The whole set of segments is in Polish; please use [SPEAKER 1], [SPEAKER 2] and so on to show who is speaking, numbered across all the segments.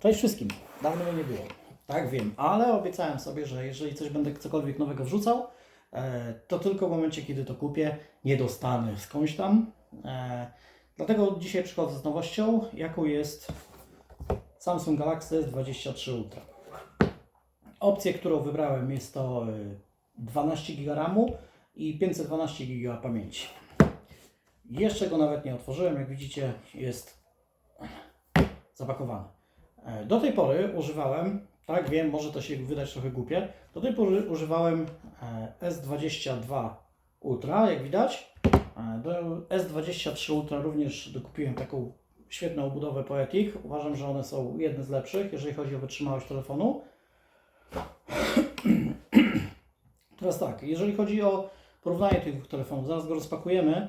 [SPEAKER 1] Cześć wszystkim. Dawno mnie nie było. Tak wiem, ale obiecałem sobie, że jeżeli coś będę cokolwiek nowego wrzucał, e, to tylko w momencie, kiedy to kupię, nie dostanę skądś tam. E, Dlatego dzisiaj przychodzę z nowością, jaką jest Samsung Galaxy S23 Ultra. Opcję, którą wybrałem jest to e, 12 GB RAMu i 512 GB pamięci. Jeszcze go nawet nie otworzyłem, jak widzicie jest zapakowany. E, Do tej pory używałem, tak wiem, może to się wydać trochę głupie, do tej pory używałem e, S22 Ultra, jak widać. E, Do S23 Ultra również dokupiłem taką świetną obudowę Poetic. Uważam, że one są jedne z lepszych, jeżeli chodzi o wytrzymałość telefonu. Teraz tak, jeżeli chodzi o porównanie tych dwóch telefonów, zaraz go rozpakujemy.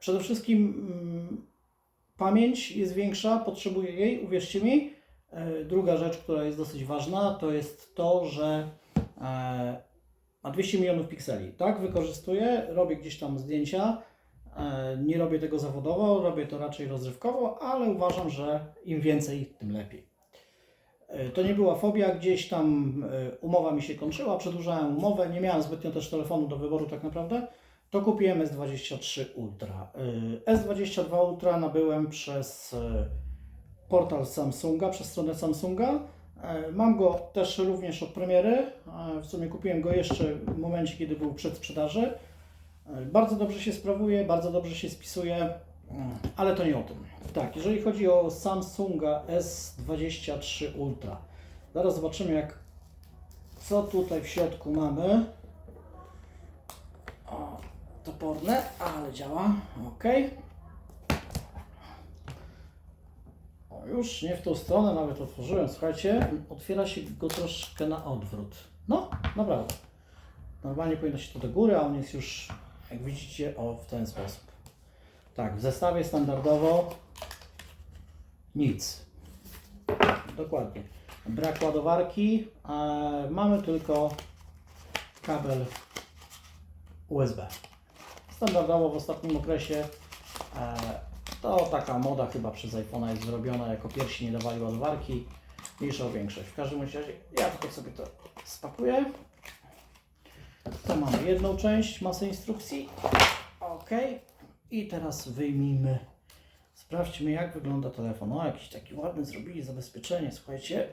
[SPEAKER 1] Przede wszystkim mm, pamięć jest większa, potrzebuję jej, uwierzcie mi. E, Druga rzecz, która jest dosyć ważna, to jest to, że e, ma 200 milionów pikseli. Tak, wykorzystuję, robię gdzieś tam zdjęcia. e, Nie robię tego zawodowo, robię to raczej rozrywkowo, ale uważam, że im więcej, tym lepiej. To nie była fobia, gdzieś tam umowa mi się kończyła, przedłużałem umowę, nie miałem zbytnio też telefonu do wyboru tak naprawdę, to kupiłem S23 Ultra. E, S22 Ultra nabyłem przez portal Samsunga, przez stronę Samsunga. E, Mam go też również od premiery, e, w sumie kupiłem go jeszcze w momencie, kiedy był przed sprzedaży. E, Bardzo dobrze się sprawuje, bardzo dobrze się spisuje, ale to nie o tym. Tak, jeżeli chodzi o Samsunga S23 Ultra, zaraz zobaczymy jak co tutaj w środku mamy. O, toporne, ale działa. Ok. O, już nie w tą stronę nawet otworzyłem. Słuchajcie, otwiera się go troszkę na odwrót. No, naprawdę. Normalnie powinno się to do góry, a on jest już, jak widzicie, o w ten sposób. Tak, w zestawie standardowo nic. Dokładnie. Brak ładowarki. Mamy tylko kabel USB. Standardowo w ostatnim okresie e, to taka moda chyba przez iPhone'a jest zrobiona. Jako pierwsi nie dawali ładowarki. Mniejsza większość. W każdym razie ja tylko sobie to spakuję. To mamy jedną część, masę instrukcji. Ok. I teraz wyjmijmy. Sprawdźmy jak wygląda telefon. O, jakiś taki ładny zrobili zabezpieczenie, słuchajcie.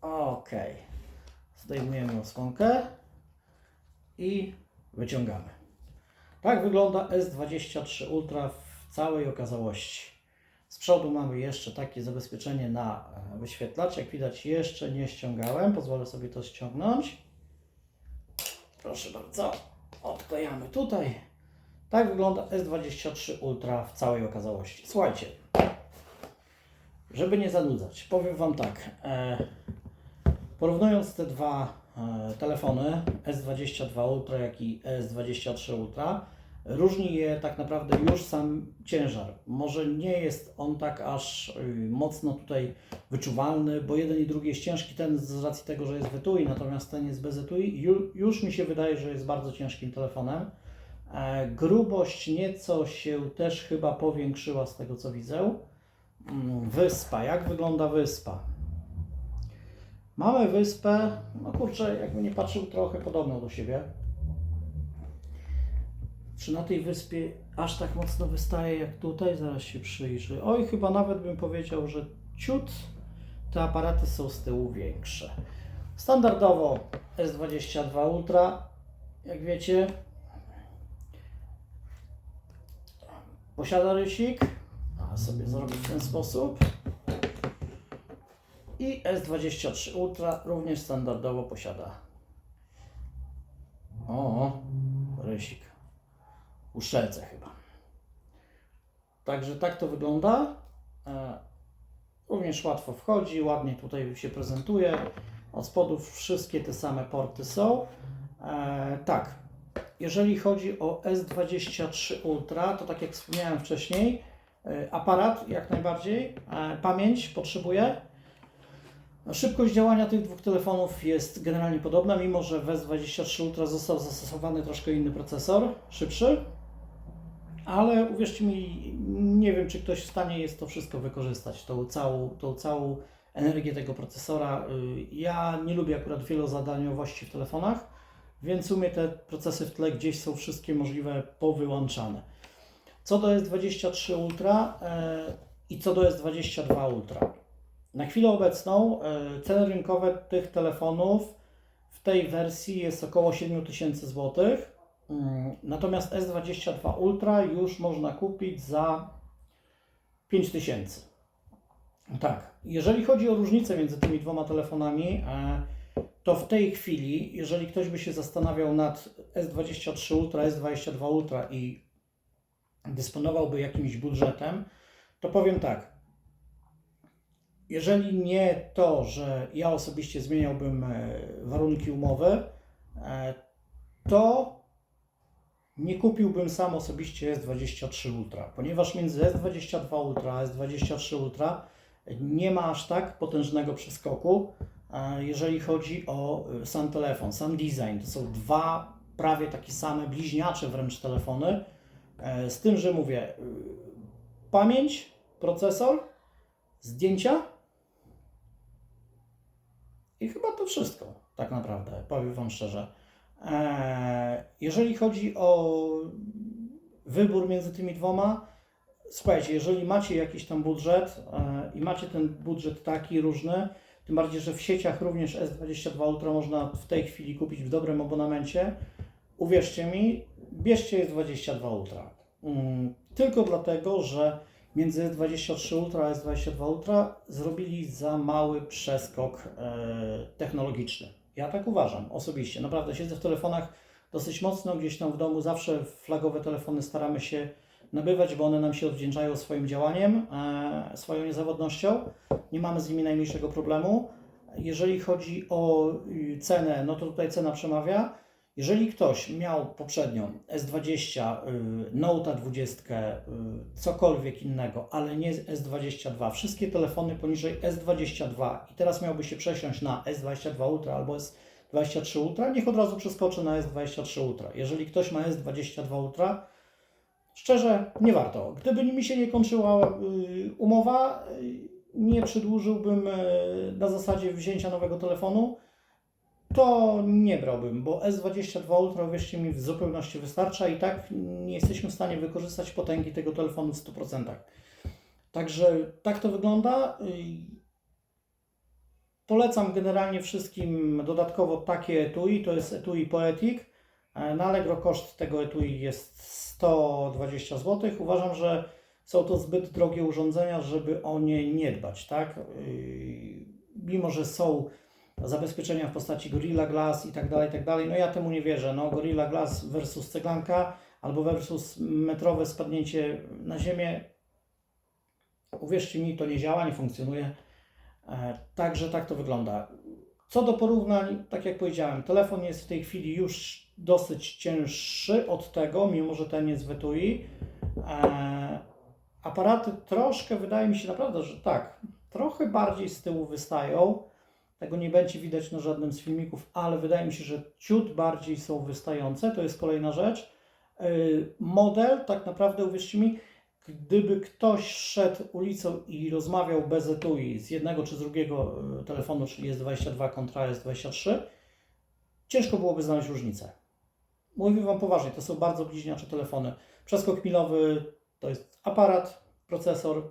[SPEAKER 1] Ok. Zdejmujemy osłonkę i wyciągamy. Tak wygląda S23 Ultra w całej okazałości. Z przodu mamy jeszcze takie zabezpieczenie na e, wyświetlacz. Jak widać jeszcze nie ściągałem. Pozwolę sobie to ściągnąć. Proszę bardzo. Odklejamy tutaj. Tak wygląda S23 Ultra w całej okazałości. Słuchajcie, żeby nie zanudzać, powiem Wam tak. E, porównując te dwa telefony, S22 Ultra, jak i S23 Ultra, różni je tak naprawdę już sam ciężar. Może nie jest on tak aż y, mocno tutaj wyczuwalny, bo jeden i drugi jest ciężki, ten z racji tego, że jest w etui, natomiast ten jest bez etui. Ju, już mi się wydaje, że jest bardzo ciężkim telefonem. E, Grubość nieco się też chyba powiększyła z tego co widzę. Mm, Wyspa, jak wygląda wyspa? Mamy wyspę, no kurczę, jakby nie patrzył, trochę podobną do siebie. Czy na tej wyspie aż tak mocno wystaje jak tutaj? Zaraz się przyjrzy. Oj, chyba nawet bym powiedział, że ciut te aparaty są z tyłu większe. Standardowo S22 Ultra, jak wiecie, posiada rysik. A sobie zrobię w ten sposób. I S23 Ultra również standardowo posiada. O, rysik. Uszczelce chyba. Także tak to wygląda. E, Również łatwo wchodzi, ładnie tutaj się prezentuje. Od spodu wszystkie te same porty są. E, tak, jeżeli chodzi o S23 Ultra, to tak jak wspomniałem wcześniej, e, aparat jak najbardziej, pamięć potrzebuje. Szybkość działania tych dwóch telefonów jest generalnie podobna, mimo że w S23 Ultra został zastosowany troszkę inny procesor, szybszy. Ale uwierzcie mi, nie wiem, czy ktoś w stanie jest to wszystko wykorzystać, tą całą, tą całą energię tego procesora. Y, Ja nie lubię akurat wielozadaniowości w telefonach, więc u mnie te procesy w tle gdzieś są wszystkie możliwe powyłączane. Co do S23 Ultra e, i co do S22 Ultra. Na chwilę obecną e, ceny rynkowe tych telefonów w tej wersji jest około 7000 zł. Mm, Natomiast S22 Ultra już można kupić za 5000. Tak, jeżeli chodzi o różnicę między tymi dwoma telefonami, e, to w tej chwili, jeżeli ktoś by się zastanawiał nad S23 Ultra, S22 Ultra i dysponowałby jakimś budżetem, to powiem tak. Jeżeli nie to, że ja osobiście zmieniałbym e, warunki umowy, e, to nie kupiłbym sam osobiście S23 Ultra, ponieważ między S22 Ultra a S23 Ultra nie ma aż tak potężnego przeskoku, e, jeżeli chodzi o sam telefon, sam design. To są dwa prawie takie same, bliźniacze wręcz telefony, z tym, że mówię, pamięć, procesor, zdjęcia i chyba to wszystko, tak naprawdę, powiem Wam szczerze. Eee, Jeżeli chodzi o wybór między tymi dwoma, słuchajcie, jeżeli macie jakiś tam budżet e, i macie ten budżet taki różny, tym bardziej, że w sieciach również S22 Ultra można w tej chwili kupić w dobrym abonamencie, uwierzcie mi, bierzcie S22 Ultra. Mm, Tylko dlatego, że między S23 Ultra a S22 Ultra zrobili za mały przeskok e, technologiczny. Ja tak uważam osobiście. Naprawdę siedzę w telefonach dosyć mocno, gdzieś tam w domu zawsze flagowe telefony staramy się nabywać, bo one nam się odwdzięczają swoim działaniem, e, swoją niezawodnością. Nie mamy z nimi najmniejszego problemu. Jeżeli chodzi o y, cenę, no to tutaj cena przemawia. Jeżeli ktoś miał poprzednią S20, y, Note 20, y, cokolwiek innego, ale nie S22, wszystkie telefony poniżej S22 i teraz miałby się przesiąść na S22 Ultra albo S23 Ultra, niech od razu przeskoczy na S23 Ultra. Jeżeli ktoś ma S22 Ultra, szczerze, nie warto. Gdyby mi się nie kończyła y, umowa, y, nie przedłużyłbym y, na zasadzie wzięcia nowego telefonu, to nie brałbym, bo S22 Ultra, wierzcie mi, w zupełności wystarcza i tak nie jesteśmy w stanie wykorzystać potęgi tego telefonu w 100%. Także tak to wygląda. Y, Polecam generalnie wszystkim dodatkowo takie etui, to jest etui Poetic. E, Na Allegro koszt tego etui jest 120 zł. Uważam, że są to zbyt drogie urządzenia, żeby o nie nie dbać, tak? Yy, Mimo, że są zabezpieczenia w postaci Gorilla Glass i tak dalej, i tak dalej, no ja temu nie wierzę. No Gorilla Glass versus ceglanka albo versus metrowe spadnięcie na ziemię. Uwierzcie mi, to nie działa, nie funkcjonuje. E, Także tak to wygląda. Co do porównań, tak jak powiedziałem, telefon jest w tej chwili już dosyć cięższy od tego, mimo że ten jest w etui. E, aparaty troszkę, wydaje mi się naprawdę, że tak, trochę bardziej z tyłu wystają. Tego nie będzie widać na żadnym z filmików, ale wydaje mi się, że ciut bardziej są wystające. To jest kolejna rzecz. E, Model, tak naprawdę, uwierzcie mi, gdyby ktoś szedł ulicą i rozmawiał bez etui z jednego czy z drugiego e, telefonu, czyli S22 kontra S23, ciężko byłoby znaleźć różnicę. Mówię Wam poważnie, to są bardzo bliźniacze telefony. Przeskok milowy to jest aparat, procesor.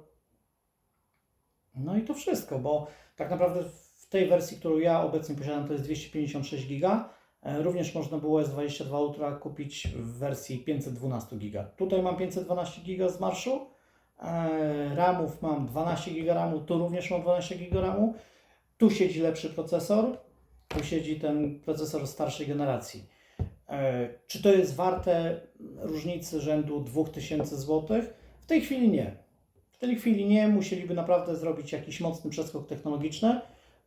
[SPEAKER 1] No i to wszystko, bo tak naprawdę tej wersji, którą ja obecnie posiadam, to jest 256 GB. E, Również można było S22 Ultra kupić w wersji 512 GB. Tutaj mam 512 GB z marszu. E, RAMów mam 12 GB RAMu, tu również mam 12 GB RAMu. Tu siedzi lepszy procesor, tu siedzi ten procesor starszej generacji. E, Czy to jest warte różnicy rzędu 2000 zł? W tej chwili nie. W tej chwili nie. Musieliby naprawdę zrobić jakiś mocny przeskok technologiczny.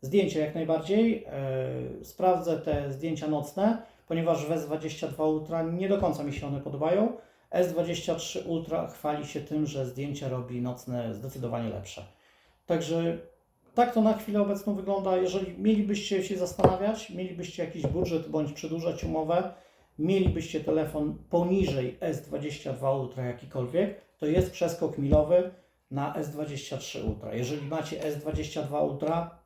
[SPEAKER 1] Zdjęcia jak najbardziej. E, Sprawdzę te zdjęcia nocne, ponieważ w S22 Ultra nie do końca mi się one podobają. S23 Ultra chwali się tym, że zdjęcia robi nocne zdecydowanie lepsze. Także tak to na chwilę obecną wygląda. Jeżeli mielibyście się zastanawiać, mielibyście jakiś budżet bądź przedłużać umowę, mielibyście telefon poniżej S22 Ultra jakikolwiek, to jest przeskok milowy na S23 Ultra. Jeżeli macie S22 Ultra,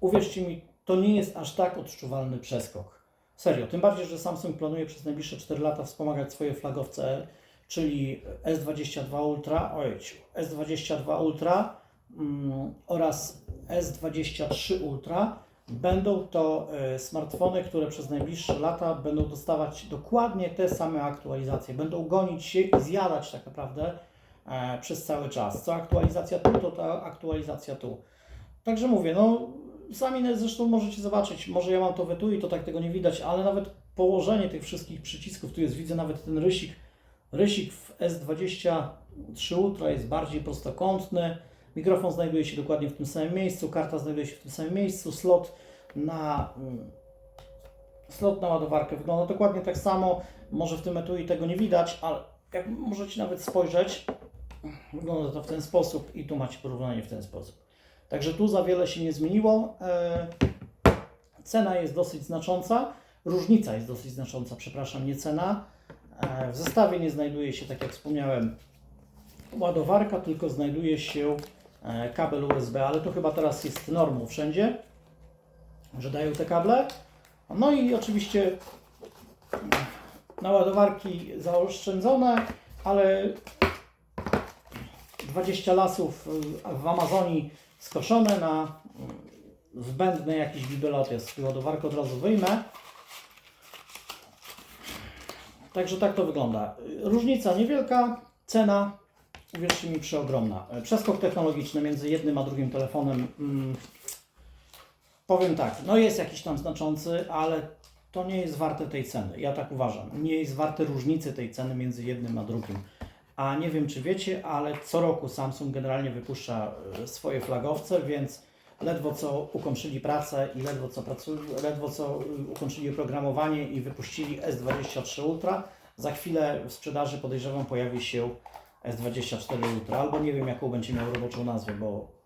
[SPEAKER 1] uwierzcie mi, to nie jest aż tak odczuwalny przeskok. Serio, tym bardziej, że Samsung planuje przez najbliższe 4 lata wspomagać swoje flagowce, czyli S22 Ultra, ojciu, S22 Ultra mm, oraz S23 Ultra. Będą to e, smartfony, które przez najbliższe lata będą dostawać dokładnie te same aktualizacje. Będą gonić się i zjadać tak naprawdę e, przez cały czas. Co aktualizacja tu, to ta aktualizacja tu. Także mówię, no sami zresztą możecie zobaczyć, może ja mam to w etui, to tak tego nie widać, ale nawet położenie tych wszystkich przycisków, tu jest, widzę nawet ten rysik, rysik w S23 Ultra jest bardziej prostokątny, mikrofon znajduje się dokładnie w tym samym miejscu, karta znajduje się w tym samym miejscu, slot na mm, slot na ładowarkę wygląda dokładnie tak samo, może w tym etui tego nie widać, ale jak możecie nawet spojrzeć, wygląda to w ten sposób i tu macie porównanie w ten sposób. Także tu za wiele się nie zmieniło. E, Cena jest dosyć znacząca. Różnica jest dosyć znacząca, przepraszam, nie cena. E, W zestawie nie znajduje się, tak jak wspomniałem, ładowarka, tylko znajduje się e, kabel USB, ale to chyba teraz jest normą wszędzie, że dają te kable. No i oczywiście na ładowarki zaoszczędzone, ale 20 lasów w Amazonii skoszone na zbędny jakiś bibelot jest. Ładowarkę od razu wyjmę. Także tak to wygląda. Różnica niewielka, cena, uwierzcie mi, przeogromna. Przeskok technologiczny między jednym a drugim telefonem, mm, powiem tak, no jest jakiś tam znaczący, ale to nie jest warte tej ceny. Ja tak uważam. Nie jest warte różnicy tej ceny między jednym a drugim. A nie wiem, czy wiecie, ale co roku Samsung generalnie wypuszcza e, swoje flagowce, więc ledwo co ukończyli pracę i ledwo co, pracują, ledwo co y, ukończyli oprogramowanie i wypuścili S23 Ultra, za chwilę w sprzedaży podejrzewam pojawi się S24 Ultra, albo nie wiem jaką będzie miał roboczą nazwę, bo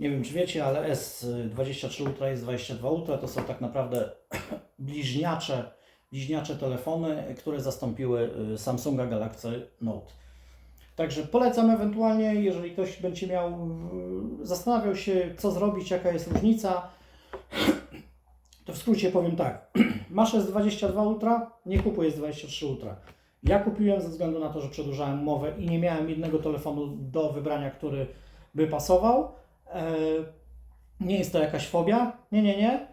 [SPEAKER 1] nie wiem czy wiecie, ale S23 Ultra i S22 Ultra to są tak naprawdę bliźniacze bliźniacze telefony, które zastąpiły y, Samsunga Galaxy Note. Także polecam ewentualnie, jeżeli ktoś będzie miał, y, zastanawiał się, co zrobić, jaka jest różnica, to w skrócie powiem tak. Masz S22 Ultra, nie kupuj S23 Ultra. Ja kupiłem ze względu na to, że przedłużałem umowę i nie miałem jednego telefonu do wybrania, który by pasował. E, Nie jest to jakaś fobia. Nie, nie, nie.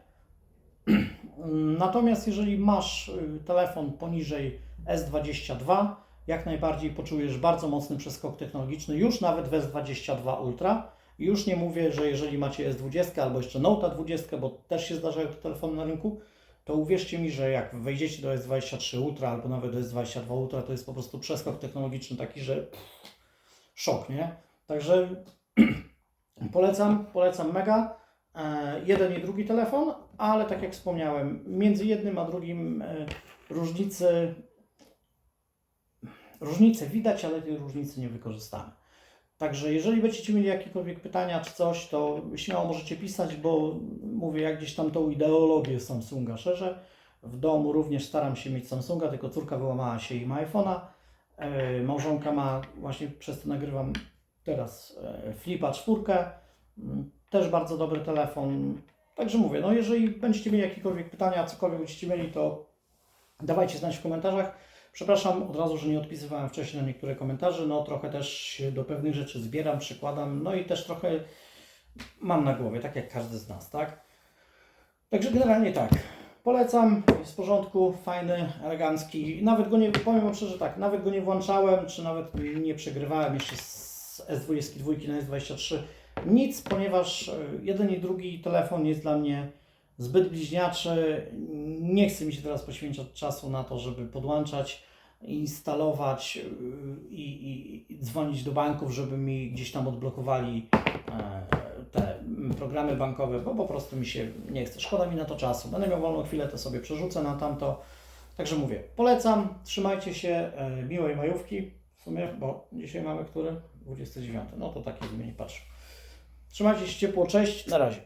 [SPEAKER 1] Natomiast jeżeli masz y, telefon poniżej S22, jak najbardziej poczujesz bardzo mocny przeskok technologiczny, już nawet w S22 Ultra. Już nie mówię, że jeżeli macie S20 albo jeszcze Note 20, bo też się zdarzają te telefony na rynku, to uwierzcie mi, że jak wejdziecie do S23 Ultra albo nawet do S22 Ultra, to jest po prostu przeskok technologiczny taki, że pff, szok, nie? Także polecam, polecam mega. E, jeden i drugi telefon, ale tak jak wspomniałem, między jednym a drugim e, różnicy, różnice widać, ale tej różnicy nie wykorzystamy. Także jeżeli będziecie mieli jakiekolwiek pytania czy coś, to śmiało możecie pisać, bo mówię, jak gdzieś tam tą ideologię Samsunga szerzę. W domu również staram się mieć Samsunga, tylko córka wyłamała się i ma iPhone'a. E, Małżonka ma, właśnie przez to nagrywam teraz Flipa 4. Też bardzo dobry telefon. Także mówię, no jeżeli będziecie mieli jakiekolwiek pytania, cokolwiek będziecie mieli, to dawajcie znać w komentarzach. Przepraszam od razu, że nie odpisywałem wcześniej na niektóre komentarze. No trochę też do pewnych rzeczy zbieram, przykładam, no i też trochę mam na głowie, tak jak każdy z nas, tak? Także generalnie tak. Polecam, jest w porządku, fajny, elegancki. Nawet go nie, powiem wam szczerze tak, nawet go nie włączałem, czy nawet nie przegrywałem jeszcze z S22 na S23. Nic, ponieważ e, jeden i drugi telefon jest dla mnie zbyt bliźniaczy. Nie chce mi się teraz poświęcać czasu na to, żeby podłączać, instalować yy, i, i, i dzwonić do banków, żeby mi gdzieś tam odblokowali e, te programy bankowe, bo po prostu mi się nie chce. Szkoda mi na to czasu. Będę miał wolną chwilę, to sobie przerzucę na tamto. Także mówię, polecam, trzymajcie się, e, miłej majówki w sumie, bo dzisiaj mamy który? 29. No to taki zmieni patrz. Trzymajcie się ciepło, cześć, na razie.